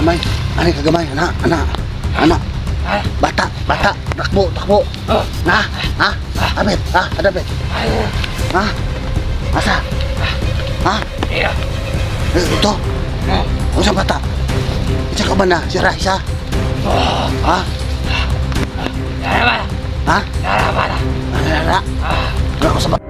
Gamay, gamay. Ano ka gamay, ana, ana. Ana, Ha? bata, bata, takbo, takbo. Oh. Ha? Ha? Abet, ha? Adabet. Ano? Ha? Asa? Ha? Iya. Eh, ito. Oh. Kung sa bata? Isa ka ba na? Si Raisa? Oh. Ha? Nara ba? Ha? Nara ba na? Ano na na? Ah. Wala ko sa bata. Wala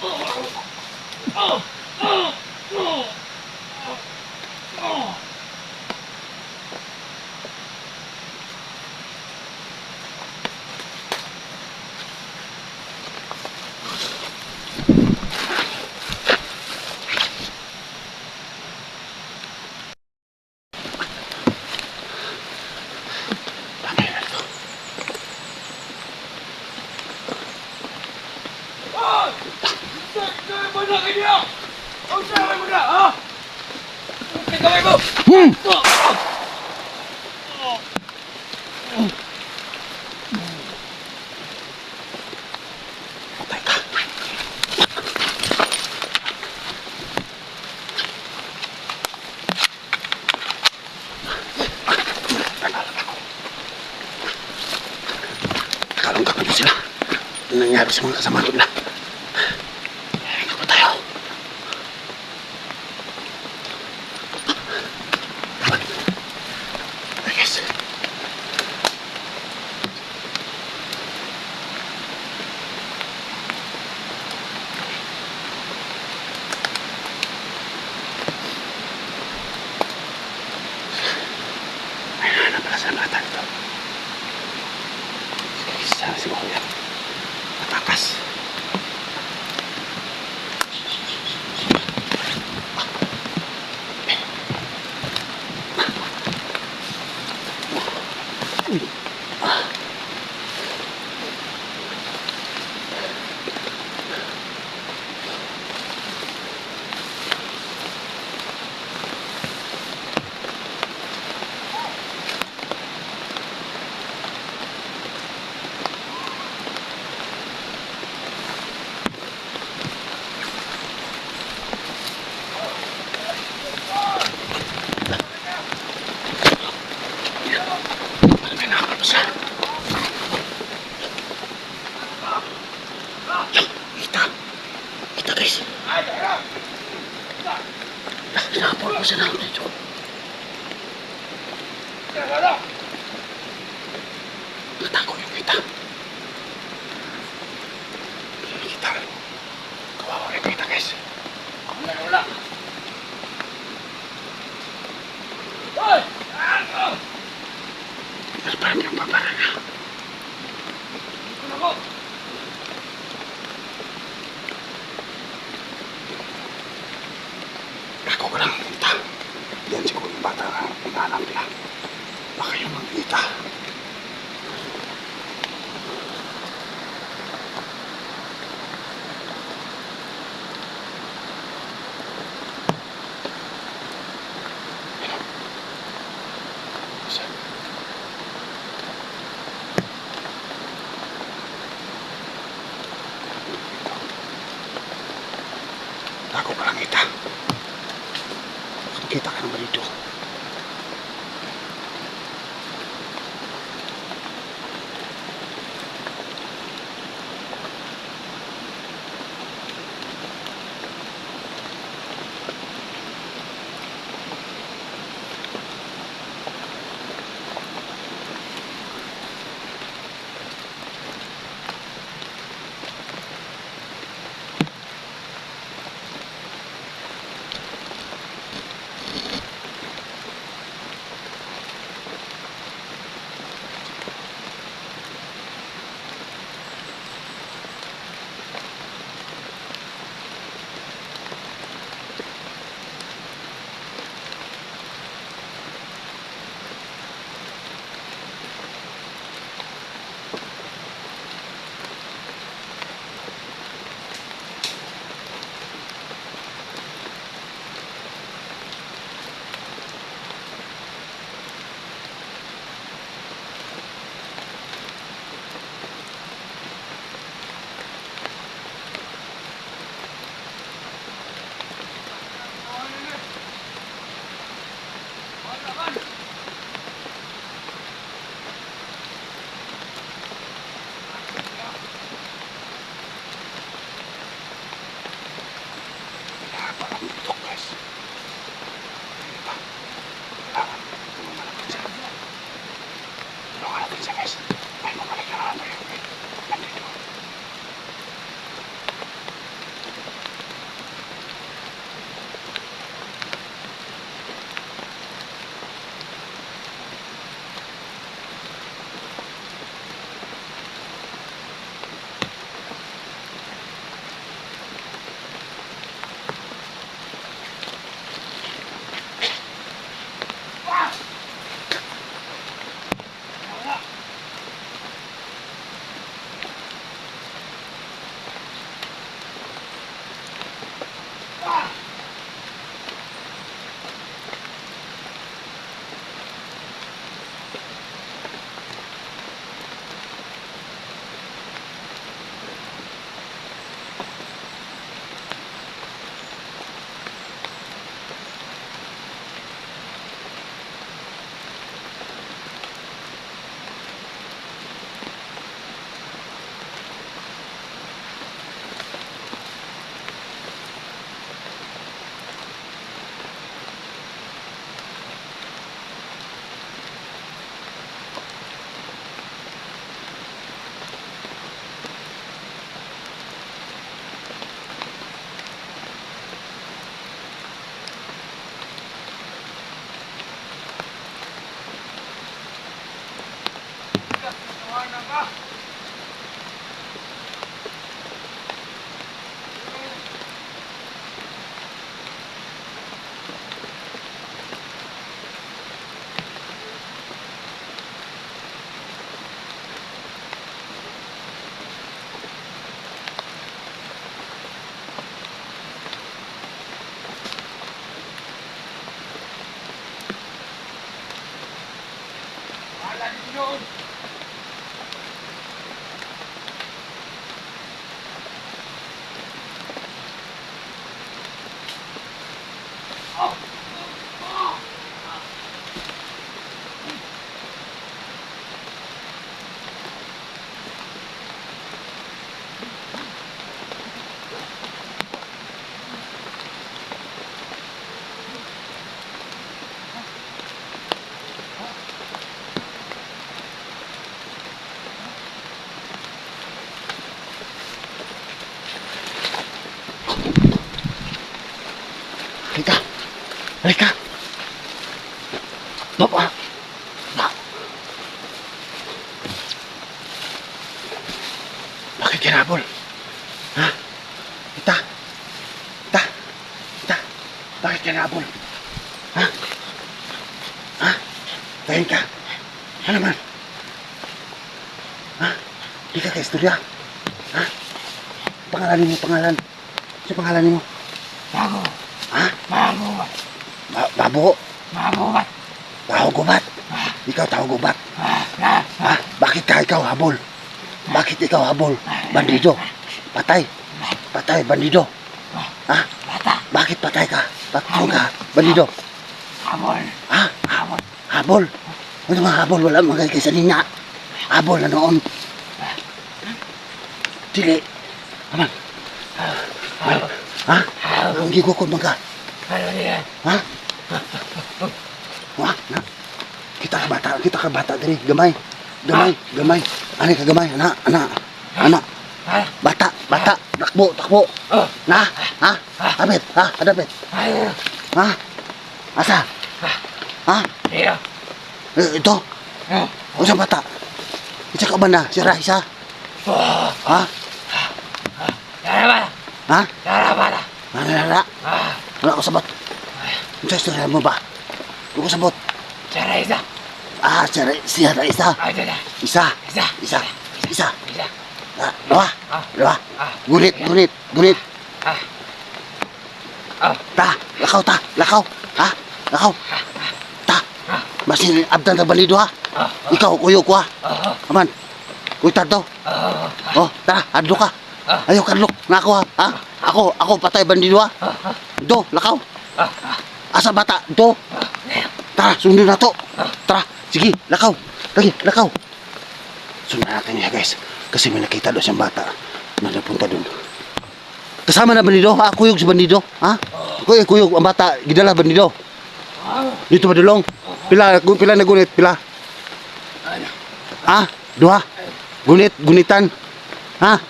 不好玩我 Ano nangyari sa kasama nila? Hinga pa tayo. Guess. Ayun na pala sa mga tanto. Isa si Kuya. paz. Wala din yun! Halika. Halika. Baba. Ba. Bakit kinabol? Ha? Ita. Ita. Ita. Bakit kinabol? Ha? Ha? Tahin ka. Ano naman? Ha? Di ka ka-istorya? Ha? Pangalanin mo, pangalan. Ano pangalanin mo? Bago! Ha? Bago! Ba babo? Bago ba? Tao gubat. Ikaw tao gubat. Na! Ha? Bakit ka ikaw habol? Bakit ikaw habol? Bandido. Patay. Patay, bandido. Ha? Bata! Bakit patay ka? Bakit ka? Bandido? Habol. Ha? Habol. Habol? Ano mga habol? Wala mga kaysa nina. Habol na noon. Dili. Aman. Ha? Ang gigukod man ka. Ano niya? Ha? Wa, na. Kita ka bata, kita ka bata diri, gamay. Gamay, gamay. Ani ka gamay, ana, ana. Ana, Ha? bata, bata, takbo, takbo. Oh. Na, ha? Abet, ha? Adabet. Ano? Ha? Asa? Ha? Iyo. Eh, ito, Oh. unsa bata? Isa ka ba na? Si Raisa? Oh. Ha? Yara ba? Ha? Yara ba na? Ano na? Ah. Wala ko sabot. Unsa istorya mo ba? Wala ko sabot. Yara isa. Ah, si Ra- si Raisa. Ah, ito na. Isa. Isa. Isa. Isa. Isa. Ah, dua. Ah. Dua. Ah. Gunit, gunit, gunit. Ah. Ah. Ta, lakaw ta, lakaw. Ha? Lakaw. Ta. Masin abdan na balido ha. Ah. Ikaw kuyo ko ha. Ah. Aman. Kuy tado. Ah. Oh, tara, adlo ka. Ah. Ayaw na ako ha. ha? Ako, ako patay bandido ha. Ah. Do, lakaw. Ah. Asa bata, do. Tara, sundin na to. Tara, sige, lakaw. Lagi, lakaw. Sundan natin niya guys. Kasi may nakita doon siyang bata na napunta doon. Kasama na bandido ha? Kuyog si bandido. Ha? Kuyog, kuyog ang bata. Gidala bandido. Dito ba dulong? Pila, pila na gunit, pila. Ha? Duha? Gunit, gunitan. Ha?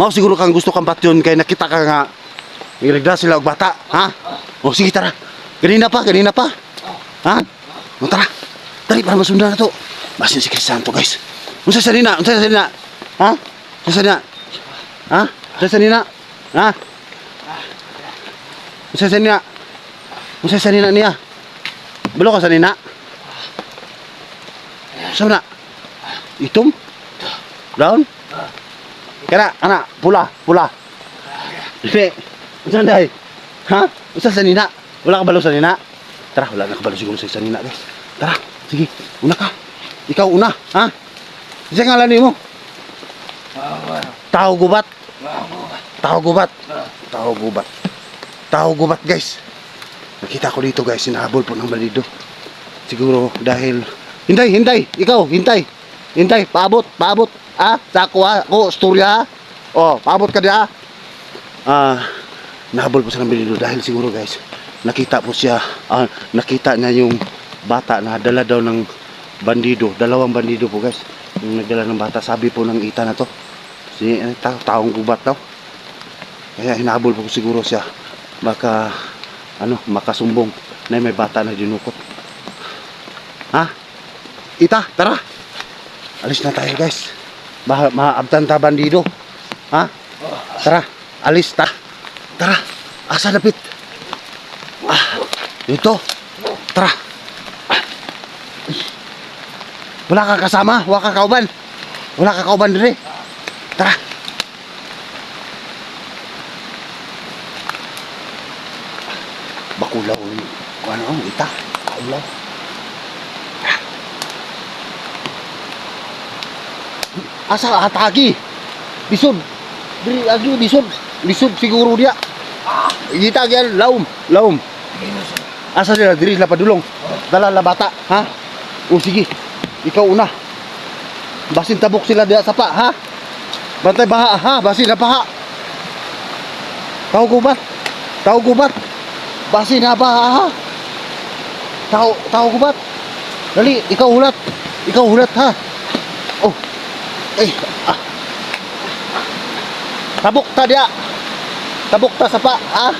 Oh. Mao siguro kang gusto kang patyon kay nakita ka nga Ngiligda sila og bata, ha? O sige tara. Ganina pa, ganina pa. Ha? O tara. Dali para masundan na to. Basin si Crisanto, guys. Unsa sa nina? Unsa sa nina? Ha? Unsa sa nina? Ha? Unsa sa nina? Ha? Unsa sa nina? Unsa sa nina niya? Balo ka sa nina? Sa na? Itom? Down? Kana, ana, pula, pula. Dili. Unsa day? Ha? Unsa sa nina? Wala ka balo sa nina? Tara, wala na ka balo siguro sa nina, guys. Tara, sige, una ka. Ikaw una, ha? Isa ngalan mo? Ah. Tao gubat. Tao gubat. Tao gubat. Tao gubat, guys. Nakita ko dito, guys, sinahabol po ng balido. Siguro dahil Hintay, hintay. Ikaw, hintay. Hintay, paabot, paabot. Ah, sako ha. Ako, storya ha. Oh, paabot ka diha. Ah, nahabol po sa ng balido dahil siguro, guys, nakita po siya, ah, nakita niya yung bata na dala daw ng bandido. Dalawang bandido po, guys. Yung nagdala ng bata, sabi po ng ita na to. Si, eh, ta taong gubat daw. Kaya hinahabol po siguro siya. Baka, ano, makasumbong na may bata na dinukot. Ha? Ita, tara. Alis na tayo, guys. Ba maabtan ta bandido. Ha? Tara, alis ta. Tara, asa lapit. Ah, dito. Tara. Wala ka kasama, wala ka kauban. Wala ka kauban dire. Tara. Bakulaw. Ano, ita. Bakulaw. Asa atagi? Bisod. Diri agi bisod. Bisod siguro dia. Kita gyal laum, laum. Asa sila diri la padulong. Dala la bata, ha? O sige. Ikaw una. Basin tabok sila dia sa pa, ha? Bantay baha, ha? Basin na baha. Tao gubat. Tao gubat. Basin na baha, ha? Tao, tao gubat. Dali, ikaw hulat. Ikaw hulat, ha? Oh, ay, ah. Tabok ta dia. Tabok ta sa pa, ha?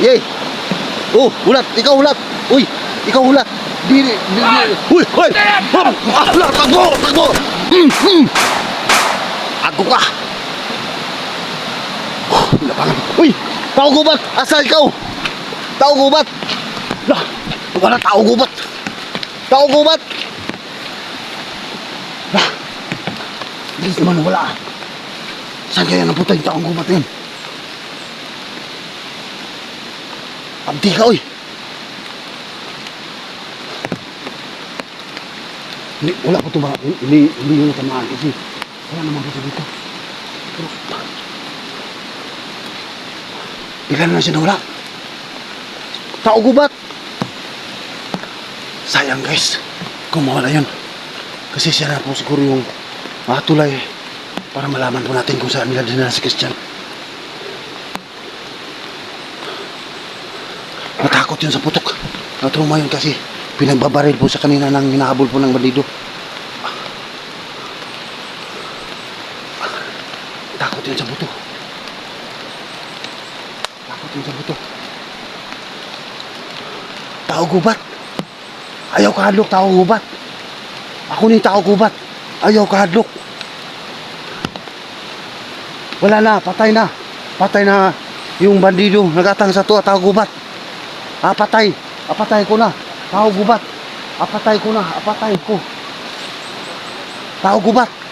Yay. Oh, ulat, ikaw ulat. Uy, ikaw ulat. Diri, diri. Uy, hoy. Bam. Ah, la, takbo, takbo. Hmm, hmm. Ako ka. Oh, lapangan. Uy, tao gubat. Asa ikaw? Tao gubat. Lah, wala tao gubat. Tao gubat. Bilis naman wala. Saan kaya napunta yung taong gubat na yun? Abdi ka, oy. Hindi, wala ko ba? Hindi, hindi yung natamaan kasi wala naman dito dito. Pero, Bigla na lang siya nawala. Tao gubat. Sayang guys. Kung mawala yun. Kasi siya na po siguro yung matulay para malaman po natin kung saan nila dinala si Christian. Natakot yun sa putok. Natruma yun kasi pinagbabaril po sa kanina ng hinahabol po ng bandido. Takot yun sa buto. Takot yun sa buto. Tao gubat. Ayaw kahadlok, tao gubat. Ako ni tao gubat. Ayaw kahadlok. Wala na, patay na. Patay na yung bandido. Nagatang sa tuwa, tao gubat. Apatay. Apatay ko na. Tao gubat. Apatay ko na. Apatay ko. Tao gubat.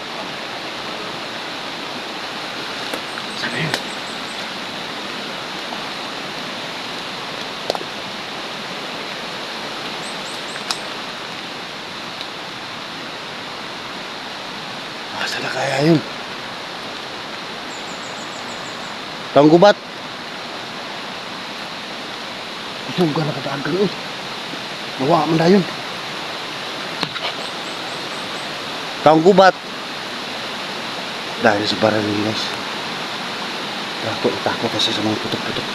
Asa na kaya yun? Taong gubat. Ito ka nakadaan ka yun. Nawa mo na yun. Taong gubat. Dahil sa barang ni guys. Takot, takot kasi sa mga putok-putok.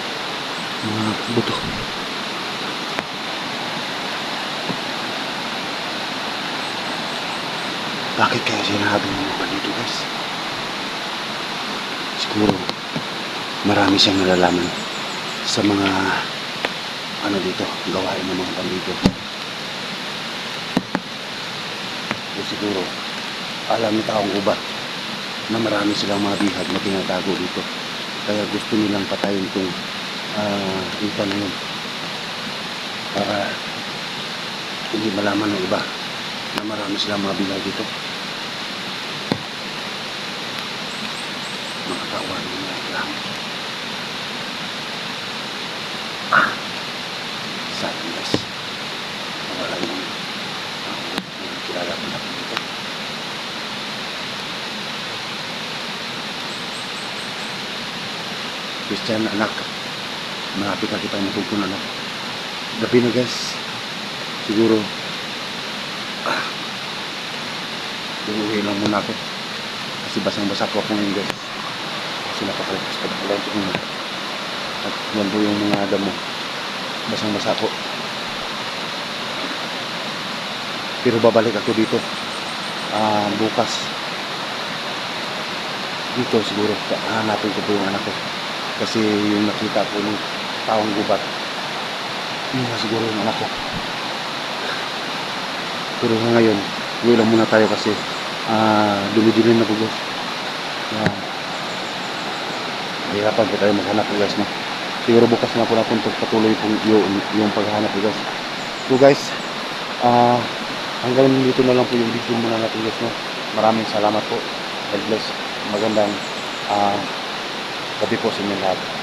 Mga buto. Bakit kaya sinabi ng mga bandito guys? Siguro, marami siyang nalalaman sa mga ano dito, gawain ng mga bandito. O siguro, alam ni taong ubat na marami silang mga bihag na tinatago dito. Kaya gusto nilang patayin itong uh, ito na yun. Para hindi malaman ng iba na marami silang mga bihag dito. Mga kawan ng mga lang. Ah! Guys. Nawala yung uh, kilala ko na dito. Christian anak malapit na kitang matugtong anak gabi na guys siguro ah, uuwi lang muna ako kasi basang basa po ako ngayon guys kasi napakalakas pa ng ulan tingnan mo. at yan po yung mga damo. Basang basa po. Pero babalik ako dito. Ah, bukas. Dito siguro. Hanapin ko po yung anak ko. Kasi yung nakita ko ng taong gubat yun na siguro yung anak ko. Pero ngayon uwi muna tayo kasi ah dumidilim na po uh, hirapan po tayo maghanap guys no? siguro bukas na po natin patuloy po yung, yung paghahanap po guys so guys ah hanggang dito na lang po yung video muna natin guys no? maraming salamat po God bless magandang ah gabi po sa inyo lahat.